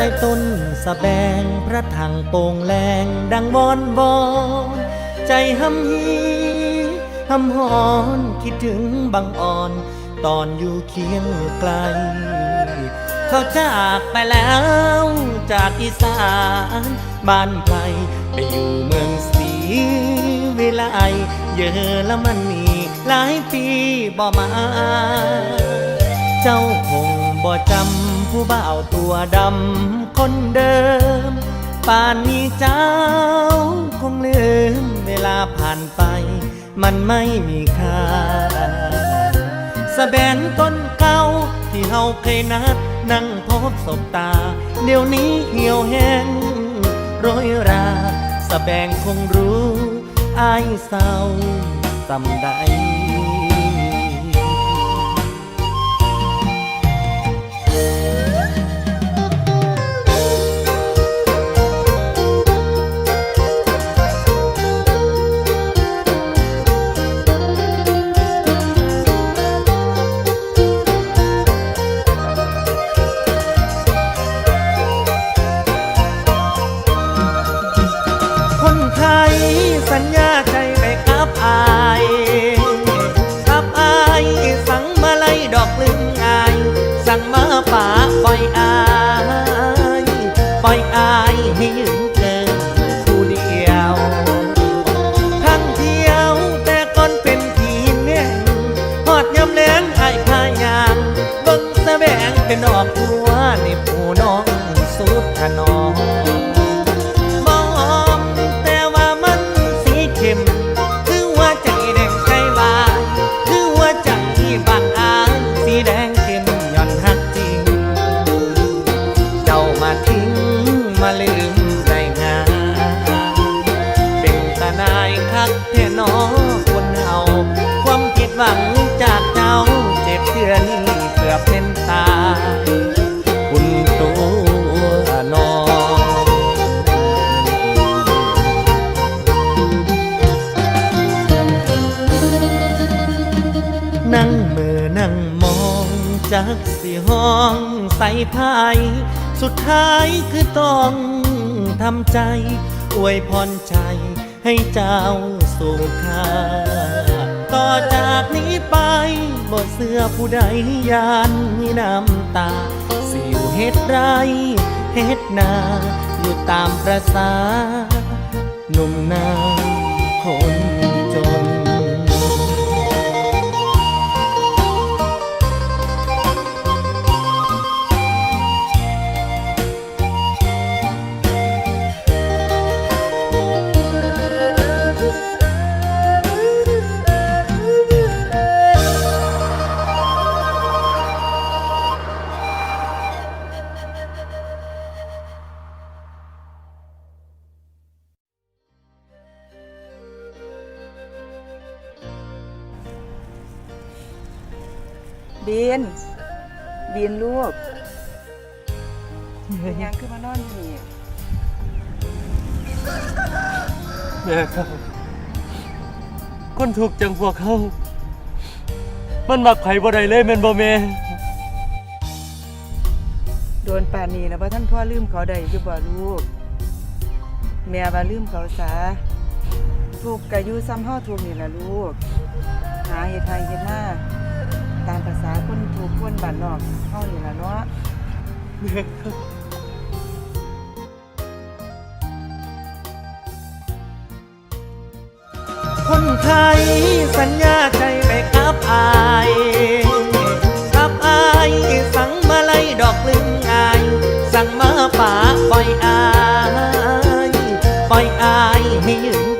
ใต้ต้นสะแบงพระถังโป่งแรงดังวอนวอนใจหำฮีหำหอนคิดถึงบังอ่อน ตอนอยู่เคียงไกล เขาจากไปแล้วจากอีสานบ้านไกลไปอยู่เมืองศรีวิไลเยอรมันนีหลายปีบ่มา เจ้าคง บ่จำผู้บ่าวตัวดำคนเดิม ป่านนี้เจ้าคงลืมเวลาผ่านไป มันไม่มีค่าสะแบนต้นเก่าที่เฮาเคยนัด นั่งพบศบตา เดี๋ยวนี้เหี่ยวแห้งโรยราสะแบงคงรู้อายเศร้าสำใด อกบัวในผู้น้องสุดขนองมองแต่ว่ามันสีเข้ม คือว่าใจแดงใจวายคือว่าใจบางอายสีแดงเข้มย่อนหักจริง เจ้ามาทิ้งมาลืมได้งานเป็นตาหนายคักแท่นอคนเฮาความผิดหวัง นั่งมือนั่งมองจากสีห้องใส่พาย สุดท้ายคือต้องทำใจ อวยพรใจให้เจ้าสู่ค่าต่อจากนี้ไปบ่เสื้อผู้ใดยานมีน้ำตา สิวเฮ็ดไรเฮ็ดนา อยู่ตามประสาหนุ่มนา บีนบีนลูกเป็นหยังคือมานอนอยู่นี่แม่ครับ คนถูกข์จังพวกเขามันมักไผบ่ได้เลยแม่นบ่แม่โดนป่านนี้แล้วว่าท่านพ่อลืมเขาได้อยู่บ่ลูก แม่ว่าลืมเขาซะถูกข์กะอยู่ซ้ำเฮาถูกข์นี่ล่ะลูก หาเฮ็ดไทยเฮ็ดหน้า ตามภาษาคนถูกคนบ้านนอกเฮานี่ล่ะเนาะคนไทยสัญญาใจไปกับอายกับอายสั่งมาไล่ดอกลึงอาย สั่งมาป่าปล่อยอาย ปล่อยอายให้ยืน